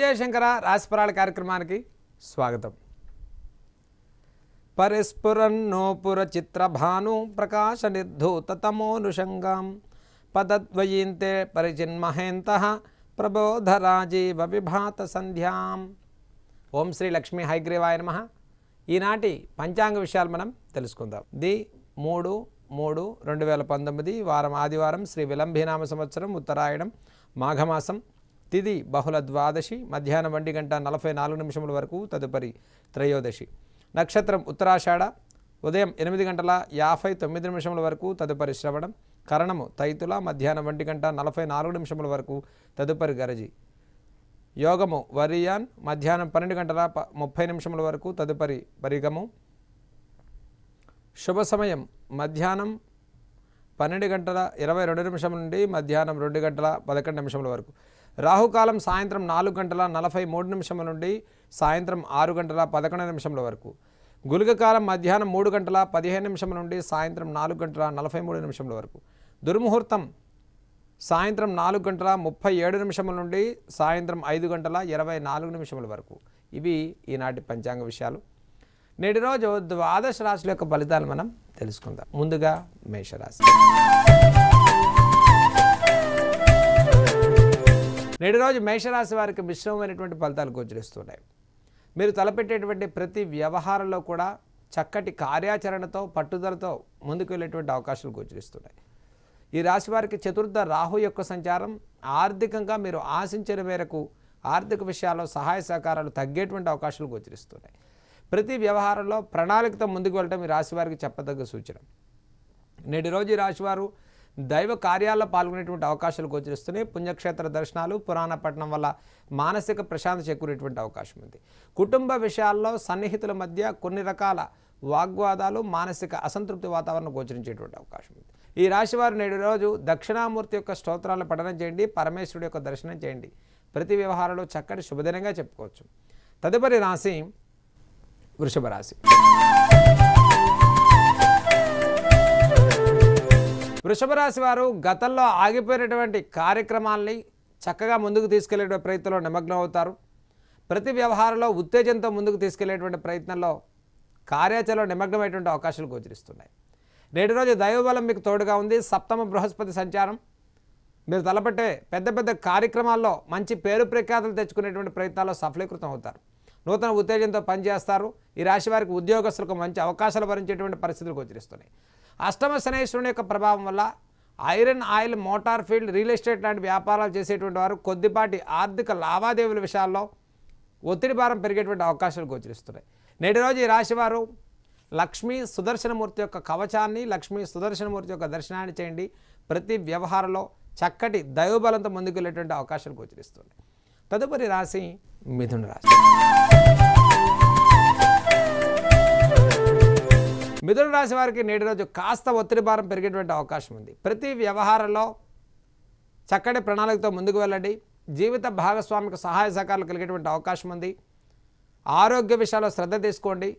విజయశంకర రాశిఫలాల కార్యక్రమానికి స్వాగతం. పరిస్ఫురన్నోపుర చిత్రభాను ప్రకాశ నిర్ధూతతమోనుషంగాం పదద్వయీంతే పరిచిన్మహేంత ప్రబోధరాజీవ విభాత సంధ్యాం. ఓం శ్రీ లక్ష్మీ హైగ్రీవాయ నమ. ఈనాటి పంచాంగ విషయాలు మనం తెలుసుకుందాం. ది మూడు మూడు రెండు వేల పంతొమ్మిది వారం ఆదివారం శ్రీ విలంబీనామ సంవత్సరం ఉత్తరాయణం మాఘమాసం తిది బహుళ ద్వాదశి మధ్యాహ్నం ఒంటి గంట నలభై నాలుగు నిమిషముల వరకు తదుపరి త్రయోదశి. నక్షత్రం ఉత్తరాషాఢ ఉదయం ఎనిమిది గంటల యాభై తొమ్మిది నిమిషముల వరకు తదుపరి శ్రవణం. కరణము తైతుల మధ్యాహ్నం ఒంటి గంట నలభై నాలుగు నిమిషముల వరకు తదుపరి గరజి. యోగము వరియాన్ మధ్యాహ్నం పన్నెండు గంటల ప- ముప్పై నిమిషముల వరకు తదుపరి పరిగము. శుభ సమయం మధ్యాహ్నం పన్నెండు గంటల ఇరవై రెండు నిమిషం నుండి మధ్యాహ్నం రెండు గంటల పదకొండు నిమిషముల వరకు. రాహుకాలం సాయంత్రం నాలుగు గంటల నలభై మూడు నిమిషముల నుండి సాయంత్రం ఆరు గంటల పదకొండు నిమిషముల వరకు. గులిక కాలం మధ్యాహ్నం మూడు గంటల పదిహేను నిమిషముల నుండి సాయంత్రం నాలుగు గంటల నలభై మూడు నిమిషముల వరకు. దుర్ముహూర్తం సాయంత్రం నాలుగు గంటల ముప్పై ఏడు నిమిషముల నుండి సాయంత్రం ఐదు గంటల ఇరవై నాలుగు నిమిషముల వరకు. ఇవి ఈనాటి పంచాంగ విషయాలు. నేటి రోజు ద్వాదశ రాశుల యొక్క ఫలితాలు మనం తెలుసుకుందాం. ముందుగా మేషరాశి. నేటి రోజు మేషరాశి వారికి మిశ్రమమైనటువంటి ఫలితాలు గోచరిస్తున్నాయి. మీరు తలపెట్టేటువంటి ప్రతి వ్యవహారంలో కూడా చక్కటి కార్యాచరణతో పట్టుదలతో ముందుకు వెళ్ళేటువంటి అవకాశాలు గోచరిస్తున్నాయి. ఈ రాశి వారికి చతుర్థ రాహు యొక్క సంచారం ఆర్థికంగా మీరు ఆశించిన మేరకు ఆర్థిక విషయాల్లో సహాయ సహకారాలు తగ్గేటువంటి అవకాశాలు గోచరిస్తున్నాయి. ప్రతి వ్యవహారంలో ప్రణాళికతో ముందుకు వెళ్ళడం ఈ రాశి వారికి చెప్పదగ్గ సూచన. నేటి రోజు ఈ రాశివారు దైవ కార్యాల్లో పాల్గొనేటువంటి అవకాశాలు గోచరిస్తున్నాయి. పుణ్యక్షేత్ర దర్శనాలు పురాణ పట్టణం వల్ల మానసిక ప్రశాంతి చేకూరేటువంటి అవకాశం ఉంది. కుటుంబ విషయాల్లో సన్నిహితుల మధ్య కొన్ని రకాల వాగ్వాదాలు మానసిక అసంతృప్తి వాతావరణం గోచరించేటువంటి అవకాశం ఉంది. ఈ రాశివారు నేడు రోజు దక్షిణామూర్తి యొక్క స్తోత్రాలను పఠనం చేయండి పరమేశ్వరుడి యొక్క దర్శనం చేయండి. ప్రతి వ్యవహారంలో చక్కటి శుభదినంగా చెప్పుకోవచ్చు. తదుపరి రాశి వృషభ రాశి. వృషభ రాశి వారు గతంలో ఆగిపోయినటువంటి కార్యక్రమాల్ని చక్కగా ముందుకు తీసుకెళ్ళే ప్రయత్నంలో నిమగ్నం అవుతారు. ప్రతి వ్యవహారంలో ఉత్తేజంతో ముందుకు తీసుకెళ్ళేటువంటి ప్రయత్నంలో కార్యాచరణలో నిమగ్నమైనటువంటి అవకాశాలు గోచరిస్తున్నాయి. నేటి రోజు దైవబలం మీకు తోడుగా ఉంది. సప్తమ బృహస్పతి సంచారం. మీరు తలపెట్టే పెద్ద పెద్ద కార్యక్రమాల్లో మంచి పేరు ప్రఖ్యాతులు తెచ్చుకునేటువంటి ప్రయత్నాల్లో సఫలీకృతం అవుతారు. నూతన ఉత్తేజంతో పనిచేస్తారు. ఈ రాశి వారికి ఉద్యోగస్తులకు మంచి అవకాశాలు భరించేటువంటి పరిస్థితులు గోచరిస్తున్నాయి. అష్టమ శనేశ్వరుని యొక్క ప్రభావం వల్ల iron oil motor field real estate లాంటి వ్యాపారాలు చేసేటువంటి వారు కొద్దిపాటి ఆర్థిక లావాదేవీల విషయాల్లో ఒత్తిడి భారం పెరిగేటువంటి అవకాశాలు గోచరిస్తున్నాయి. నేటి రోజు ఈ రాశివారు లక్ష్మీ సుదర్శనమూర్తి యొక్క కవచాన్ని లక్ష్మీ సుదర్శనమూర్తి యొక్క దర్శనాన్ని చేయండి. ప్రతి వ్యవహారంలో చక్కటి దైవబలంతో ముందుకు వెళ్ళేటువంటి అవకాశాలు గోచరిస్తున్నాయి. తదుపరి రాశి మిథున రాశి. మిథున రాశి వారికి నేటి రోజు కాస్త ఒత్తిడి భారం పెరిగేటువంటి అవకాశం ఉంది. ప్రతి వ్యవహారంలో చక్కటి ప్రణాళికతో ముందుకు వెళ్ళండి. జీవిత భాగస్వామికి సహాయ సహకారాలు కలిగేటువంటి అవకాశం ఉంది. ఆరోగ్య విషయాల్లో శ్రద్ధ తీసుకోండి.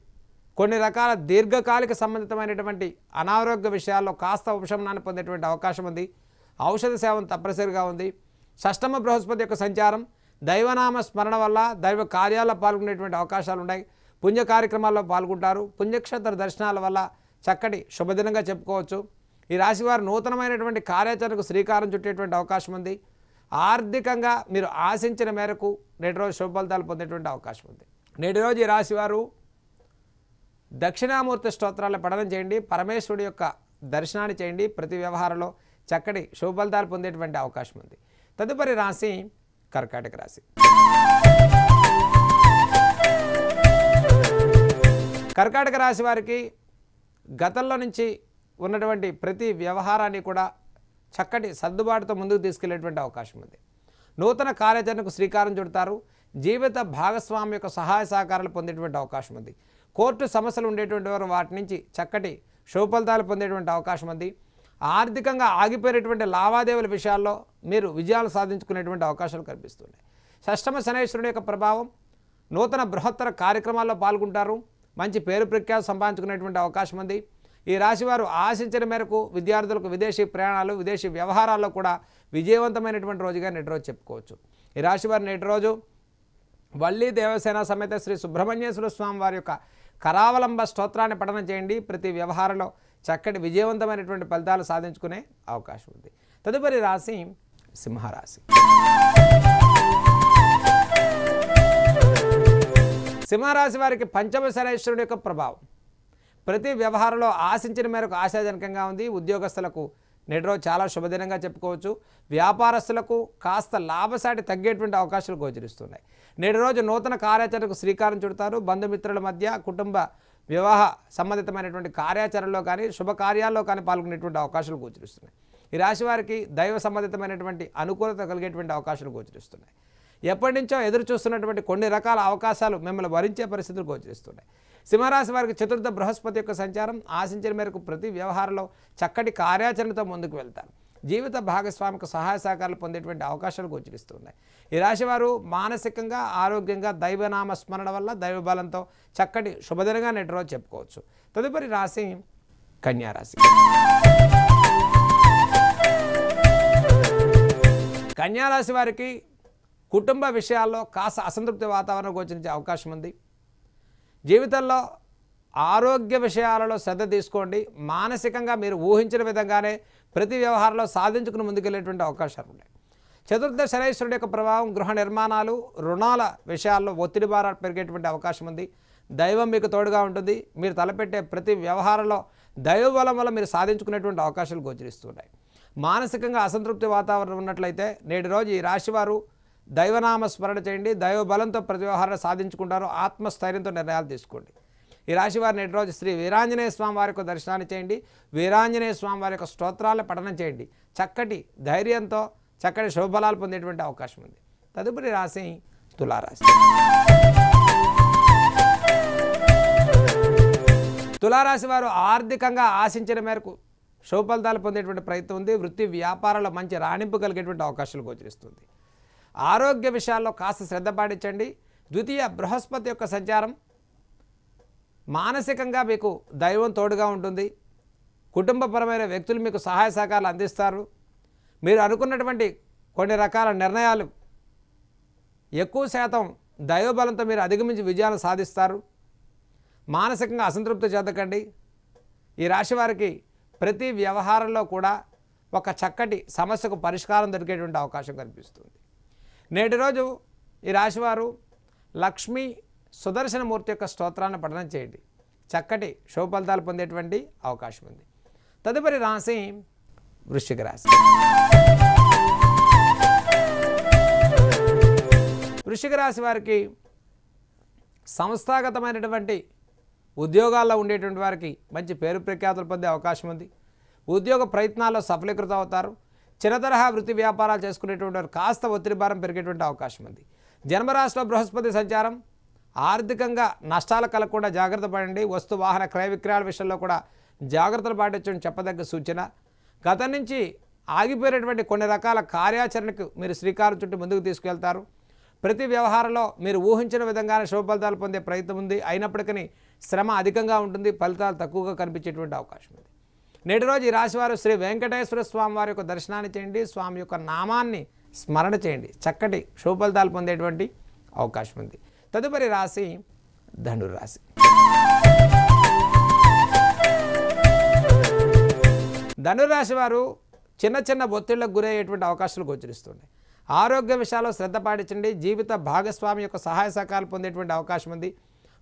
కొన్ని రకాల దీర్ఘకాలిక సంబంధితమైనటువంటి అనారోగ్య విషయాల్లో కాస్త ఉపశమనాన్ని పొందేటువంటి అవకాశం ఉంది. ఔషధ సేవం తప్పనిసరిగా ఉంది. షష్టమ బృహస్పతి యొక్క సంచారం దైవనామ స్మరణ వల్ల దైవ కార్యాల్లో పాల్గొనేటువంటి అవకాశాలు ఉన్నాయి. పుణ్య కార్యక్రమాల్లో పాల్గొంటారు. పుణ్యక్షేత్ర దర్శనాల వల్ల చక్కటి శుభదినంగా చెప్పుకోవచ్చు. ఈ రాశివారు నూతనమైనటువంటి కార్యాచరణకు శ్రీకారం చుట్టేటువంటి అవకాశం ఉంది. ఆర్థికంగా మీరు ఆశించిన మేరకు నేటి రోజు శుభ ఫలితాలు పొందేటువంటి అవకాశం ఉంది. నేటి రోజు ఈ రాశివారు దక్షిణామూర్తి స్తోత్రాలను పఠనం చేయండి. పరమేశ్వరుడి యొక్క దర్శనాన్ని చేయండి. ప్రతి వ్యవహారంలో చక్కటి శుభ ఫలితాలు పొందేటువంటి అవకాశం ఉంది. తదుపరి రాశి కర్కాటక రాశి. కర్కాటక రాశి వారికి గతంలో నుంచి ఉన్నటువంటి ప్రతి వ్యవహారాన్ని కూడా చక్కటి సర్దుబాటుతో ముందుకు తీసుకెళ్ళేటువంటి అవకాశం ఉంది. నూతన కార్యాచరణకు శ్రీకారం చుడతారు. జీవిత భాగస్వామి యొక్క సహాయ సహకారాలు పొందేటువంటి అవకాశం ఉంది. కోర్టు సమస్యలు ఉండేటువంటి వారు వాటి నుంచి చక్కటి శుభఫలితాలు పొందేటువంటి అవకాశం ఉంది. ఆర్థికంగా ఆగిపోయినటువంటి లావాదేవీల విషయాల్లో మీరు విజయాలు సాధించుకునేటువంటి అవకాశాలు కనిపిస్తున్నాయి. షష్టమ శనేశ్వరుని యొక్క ప్రభావం నూతన బృహత్తర కార్యక్రమాల్లో పాల్గొంటారు. మంచి పేరు ప్రఖ్యాతి సంపాదించుకునేటువంటి అవకాశం ఉంది. ఈ రాశివారు ఆశించిన మేరకు విద్యార్థులకు విదేశీ ప్రయాణాలు విదేశీ వ్యవహారాల్లో కూడా విజయవంతమైనటువంటి రోజుగా నేటి రోజు చెప్పుకోవచ్చు. ఈ రాశివారు నేటి రోజు వల్లి దేవసేన సమేత శ్రీ సుబ్రహ్మణ్యేశ్వర స్వామి వారి యొక్క కరావలంబ స్తోత్రాన్ని పఠనం చేయండి. ప్రతి వ్యవహారంలో చక్కటి విజయవంతమైనటువంటి ఫలితాలు సాధించుకునే అవకాశం ఉంది. తదుపరి రాశి సింహరాశి. సింహరాశి వారికి పంచమ శనేశ్వరుడు యొక్క ప్రభావం. ప్రతి వ్యవహారంలో ఆశించిన మేరకు ఆశాజనకంగా ఉంది. ఉద్యోగస్తులకు నేడు రోజు చాలా శుభదినంగా చెప్పుకోవచ్చు. వ్యాపారస్తులకు కాస్త లాభసాటి తగ్గేటువంటి అవకాశాలు గోచరిస్తున్నాయి. నేటి రోజు నూతన కార్యాచరణకు శ్రీకారం చుడతారు. బంధుమిత్రుల మధ్య కుటుంబ వివాహ సంబంధితమైనటువంటి కార్యాచరణలో కానీ శుభకార్యాల్లో కానీ పాల్గొనేటువంటి అవకాశాలు గోచరిస్తున్నాయి. ఈ రాశి వారికి దైవ సంబంధితమైనటువంటి అనుకూలత కలిగేటువంటి అవకాశాలు గోచరిస్తున్నాయి. ఎప్పటి నుంచో ఎదురు చూస్తున్నటువంటి కొన్ని రకాల అవకాశాలు మిమ్మల్ని వరించే పరిస్థితులు గోచరిస్తున్నాయి. సింహరాశి వారికి చతుర్థ బృహస్పతి యొక్క సంచారం ఆశించిన మేరకు ప్రతి వ్యవహారంలో చక్కటి కార్యాచరణతో ముందుకు వెళ్తారు. జీవిత భాగస్వామికి సహాయ సహకారాలు పొందేటువంటి అవకాశాలు గోచరిస్తున్నాయి. ఈ రాశివారు మానసికంగా ఆరోగ్యంగా దైవనామ స్మరణ వల్ల దైవ బలంతో చక్కటి శుభదినంగా నేటి రోజు చెప్పుకోవచ్చు. తదుపరి రాశి కన్యారాశి కన్యారాశి వారికి కుటుంబ విషయాల్లో కాస్త అసంతృప్తి వాతావరణం గోచరించే అవకాశం ఉంది. జీవితంలో ఆరోగ్య విషయాలలో శ్రద్ధ తీసుకోండి. మానసికంగా మీరు ఊహించిన విధంగానే ప్రతి వ్యవహారంలో సాధించుకుని ముందుకెళ్ళేటువంటి అవకాశాలు ఉన్నాయి. చతుర్థ శనైశ్వరుడు యొక్క ప్రభావం గృహ నిర్మాణాలు రుణాల విషయాల్లో ఒత్తిడి భారాలు పెరిగేటువంటి అవకాశం ఉంది. దైవం మీకు తోడుగా ఉంటుంది. మీరు తలపెట్టే ప్రతి వ్యవహారంలో దైవ బలం వల్ల మీరు సాధించుకునేటువంటి అవకాశాలు గోచరిస్తున్నాయి మానసికంగా అసంతృప్తి వాతావరణం ఉన్నట్లయితే నేటి రోజు ఈ రాశివారు దైవనామ స్మరణ చేయండి దైవ బలంతో ప్రతి వ్యవహారాన్ని సాధించుకుంటారు ఆత్మస్థైర్యంతో నిర్ణయాలు తీసుకోండి. ఈ రాశి వారి నేటి రోజు శ్రీ వీరాంజనేయ స్వామి వారి యొక్క దర్శనాన్ని చేయండి వీరాంజనేయ స్వామి వారి యొక్క స్తోత్రాలను పఠనం చేయండి. చక్కటి ధైర్యంతో చక్కటి శుభఫలాలు పొందేటువంటి అవకాశం ఉంది. తదుపరి రాశి తులారాశి. తులారాశి వారు ఆర్థికంగా ఆశించిన మేరకు శుభ ఫలితాలు పొందేటువంటి ప్రయత్నం ఉంది వృత్తి వ్యాపారాల్లో మంచి రాణింపు కలిగేటువంటి అవకాశాలు గోచరిస్తుంది. ఆరోగ్య విషయాల్లో కాస్త శ్రద్ధ పాటించండి. ద్వితీయ బృహస్పతి యొక్క సంచారం మానసికంగా మీకు దైవం తోడుగా ఉంటుంది. కుటుంబపరమైన వ్యక్తులు మీకు సహాయ సహకారాలు అందిస్తారు. మీరు అనుకున్నటువంటి కొన్ని రకాల నిర్ణయాలు ఎక్కువ శాతం దైవబలంతో మీరు అధిగమించి విజయాలు సాధిస్తారు. మానసికంగా అసంతృప్తి చెందకండి. ఈ రాశి వారికి ప్రతి వ్యవహారంలో కూడా ఒక చక్కటి సమస్యకు పరిష్కారం దొరికేటువంటి అవకాశం కనిపిస్తుంది. నేటి రోజు ఈ రాశివారు లక్ష్మీ సుదర్శనమూర్తి యొక్క స్తోత్రాన్ని పఠనం చేయండి. చక్కటి శుభ ఫలితాలు పొందేటువంటి అవకాశం ఉంది. తదుపరి రాశి వృశ్చిక రాశి. వృశ్చిక రాశి వారికి సంస్థాగతమైనటువంటి ఉద్యోగాల్లో ఉండేటువంటి వారికి మంచి పేరు ప్రఖ్యాతులు పొందే అవకాశం ఉంది. ఉద్యోగ ప్రయత్నాల్లో సఫలీకృతం అవుతారు చిన్న తరహా వృత్తి వ్యాపారాలు చేసుకునేటువంటి వారు కాస్త ఒత్తిడి భారం పెరిగేటువంటి అవకాశం ఉంది. జన్మరాశిలో బృహస్పతి సంచారం ఆర్థికంగా నష్టాలు కలగకుండా జాగ్రత్త పడండి. వస్తు వాహన క్రయ విక్రయాల విషయంలో కూడా జాగ్రత్తలు పాటించడం చెప్పదగ్గ సూచన. గతం నుంచి ఆగిపోయినటువంటి కొన్ని రకాల కార్యాచరణకు మీరు శ్రీకారం చుట్టూ ముందుకు తీసుకెళ్తారు. ప్రతి వ్యవహారంలో మీరు ఊహించిన విధంగానే శుభ ఫలితాలు పొందే ప్రయత్నం ఉంది. అయినప్పటికీ శ్రమ అధికంగా ఉంటుంది. ఫలితాలు తక్కువగా కనిపించేటువంటి అవకాశం ఉంది. నేటి రోజు ఈ రాశివారు శ్రీ వెంకటేశ్వర స్వామి వారి యొక్క దర్శనాన్ని చేయండి. స్వామి యొక్క నామాన్ని స్మరణ చేయండి. చక్కటి శుభఫలితాలు పొందేటువంటి అవకాశం ఉంది. తదుపరి రాశి ధనుర్రాశి. ధనురాశి వారు చిన్న చిన్న ఒత్తిళ్ళకు గురయ్యేటువంటి అవకాశాలు గోచరిస్తున్నాయి ఆరోగ్య విషయాల్లో శ్రద్ధ పాటించండి. జీవిత భాగస్వామి యొక్క సహాయ సహకారాలు పొందేటువంటి అవకాశం ఉంది.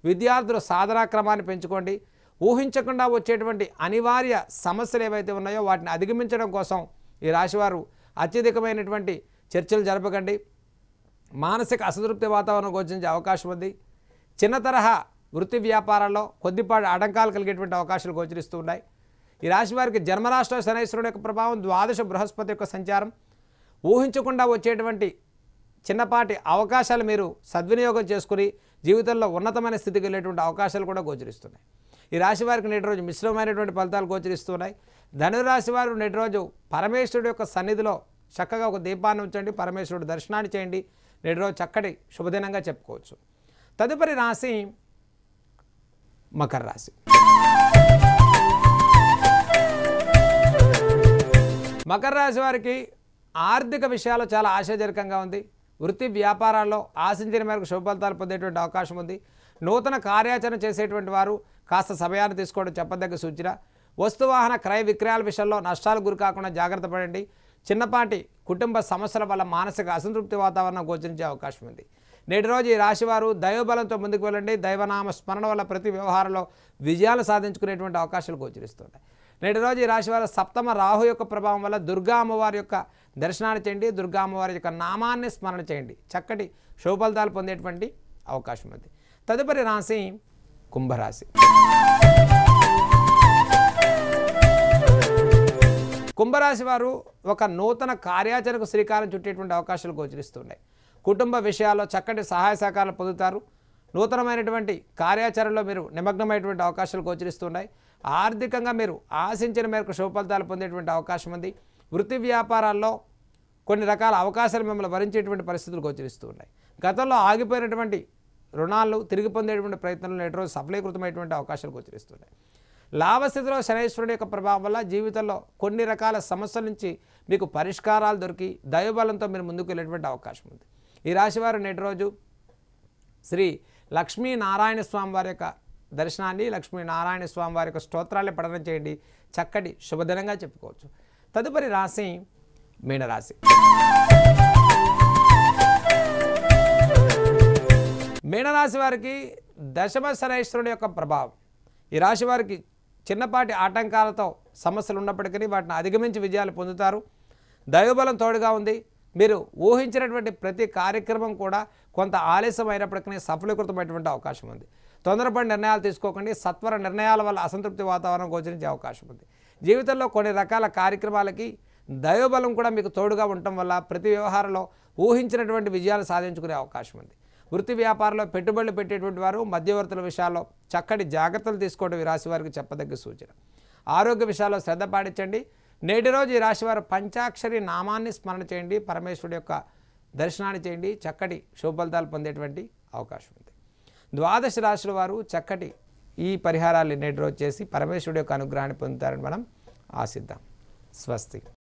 విద్యార్థుల సాధనా క్రమాన్ని పెంచుకోండి. ఊహించకుండా వచ్చేటువంటి అనివార్య సమస్యలు ఏవైతే ఉన్నాయో వాటిని అధిగమించడం కోసం ఈ రాశివారు అత్యధికమైనటువంటి చర్చలు జరపకండి. మానసిక అసంతృప్తి వాతావరణం గోచించే అవకాశం ఉంది. చిన్న తరహా వృత్తి వ్యాపారాల్లో కొద్దిపాటి ఆటంకాలు కలిగేటువంటి అవకాశాలు గోచరిస్తూ ఉన్నాయి. ఈ రాశి వారికి జన్మరాష్ట్ర శనైశ్వరుడు యొక్క ప్రభావం ద్వాదశ బృహస్పతి యొక్క సంచారం ఊహించకుండా వచ్చేటువంటి చిన్నపాటి అవకాశాలు మీరు సద్వినియోగం చేసుకుని జీవితంలో ఉన్నతమైన స్థితికి వెళ్ళేటువంటి అవకాశాలు కూడా గోచరిస్తున్నాయి. ఈ రాశి వారికి నేటి రోజు మిశ్రమమైనటువంటి ఫలితాలు గోచరిస్తున్నాయి. ధనురాశి వారు నేటి రోజు పరమేశ్వరుడు యొక్క సన్నిధిలో చక్కగా ఒక దీపాన్ని ఉంచండి పరమేశ్వరుడు దర్శనాన్ని చేయండి. నేటి రోజు చక్కటి శుభదినంగా చెప్పుకోవచ్చు. తదుపరి రాశి మకర రాశి. మకర రాశి వారికి ఆర్థిక విషయాలు చాలా ఆశాజనకంగా ఉంది. వృత్తి వ్యాపారాల్లో ఆశించిన మేరకు శుభ ఫలితాలు పొందేటువంటి అవకాశం ఉంది. నూతన కార్యాచరణ చేసేటువంటి వారు కాస్త సమయాన్ని తీసుకోవడం చెప్పదగ్గ సూచన. వస్తువాహన క్రయ విక్రయాల విషయంలో నష్టాలు గురి కాకుండా జాగ్రత్త పడండి. చిన్నపాటి కుటుంబ సమస్యల వల్ల మానసిక అసంతృప్తి వాతావరణం గోచరించే అవకాశం ఉంది. నేటి రోజు ఈ రాశివారు దైవబలంతో ముందుకు వెళ్ళండి. దైవనామ స్మరణ వల్ల ప్రతి వ్యవహారంలో విజయాలు సాధించుకునేటువంటి అవకాశాలు గోచరిస్తున్నాయి. నేటి రోజు ఈ రాశివారు సప్తమ రాహు యొక్క ప్రభావం వల్ల దుర్గా అమ్మవారి యొక్క దర్శనాన్ని చేయండి. దుర్గా అమ్మవారి యొక్క నామాన్ని స్మరణ చేయండి. చక్కటి శుభఫలితాలు పొందేటువంటి అవకాశం ఉంది. తదుపరి రాశి కుంభరాశి. కుంభరాశి వారు ఒక నూతన కార్యాచరణకు శ్రీకారం చుట్టేటువంటి అవకాశాలు గోచరిస్తున్నాయి. కుటుంబ విషయాల్లో చక్కటి సహాయ సహకారాలు పొందుతారు. నూతనమైనటువంటి కార్యాచరణలో మీరు నిమగ్నమైనటువంటి అవకాశాలు గోచరిస్తున్నాయి. ఆర్థికంగా మీరు ఆశించిన మేరకు శుభఫలితాలు పొందేటువంటి అవకాశం ఉంది. వృత్తి వ్యాపారాల్లో కొన్ని రకాల అవకాశాలు మిమ్మల్ని వరించేటువంటి పరిస్థితులు గోచరిస్తూ ఉన్నాయి గతంలో ఆగిపోయినటువంటి రుణాలు తిరిగి పొందేటువంటి ప్రయత్నంలో నేటి రోజు సఫలీకృతమైనటువంటి అవకాశాలు గోచరిస్తున్నాయి. లాభస్థితిలో శనేశ్వరుడి యొక్క ప్రభావం వల్ల జీవితంలో కొన్ని రకాల సమస్యల నుంచి మీకు పరిష్కారాలు దొరికి దైవబలంతో మీరు ముందుకు వెళ్ళేటువంటి అవకాశం ఉంది. ఈ రాశివారు నేటి రోజు శ్రీ లక్ష్మీనారాయణ స్వామి వారి యొక్క దర్శనాన్ని లక్ష్మీనారాయణ స్వామి వారి యొక్క స్తోత్రాన్ని పఠనం చేయండి. చక్కటి శుభదినంగా చెప్పుకోవచ్చు. తదుపరి రాశి మీనరాశి. మీనరాశి వారికి దశమ శనైశ్వరుడు యొక్క ప్రభావం. ఈ రాశి వారికి చిన్నపాటి ఆటంకాలతో సమస్యలు ఉన్నప్పటికీ వాటిని అధిగమించి విజయాలు పొందుతారు. దైవబలం తోడుగా ఉంది. మీరు ఊహించినటువంటి ప్రతి కార్యక్రమం కూడా కొంత ఆలస్యం అయినప్పటికీ సఫలీకృతమైనటువంటి అవకాశం ఉంది. తొందరపడి నిర్ణయాలు తీసుకోకండి. సత్వర నిర్ణయాల వల్ల అసంతృప్తి వాతావరణం గోచరించే అవకాశం ఉంది. జీవితంలో కొన్ని రకాల కార్యక్రమాలకి దైవబలం కూడా మీకు తోడుగా ఉండటం వల్ల ప్రతి వ్యవహారంలో ఊహించినటువంటి విజయాలు సాధించుకునే అవకాశం ఉంది. వృత్తి వ్యాపారంలో పెట్టుబడులు పెట్టేటువంటి వారు మధ్యవర్తుల విషయాల్లో చక్కటి జాగ్రత్తలు తీసుకోవడం ఈ రాశి వారికి చెప్పదగ్గ సూచన. ఆరోగ్య విషయాల్లో శ్రద్ధ పాటించండి. నేటి రోజు ఈ రాశి వారు పంచాక్షరి నామాన్ని స్మరణ చేయండి. పరమేశ్వరుడు యొక్క దర్శనాన్ని చేయండి. చక్కటి శుభఫలితాలు పొందేటువంటి అవకాశం ఉంది. ద్వాదశ రాశుల వారు చక్కటి ఈ పరిహారాలు నేటి రోజు చేసి పరమేశ్వరుడు యొక్క అనుగ్రహాన్ని పొందుతారని మనం ఆశిద్దాం. స్వస్తి.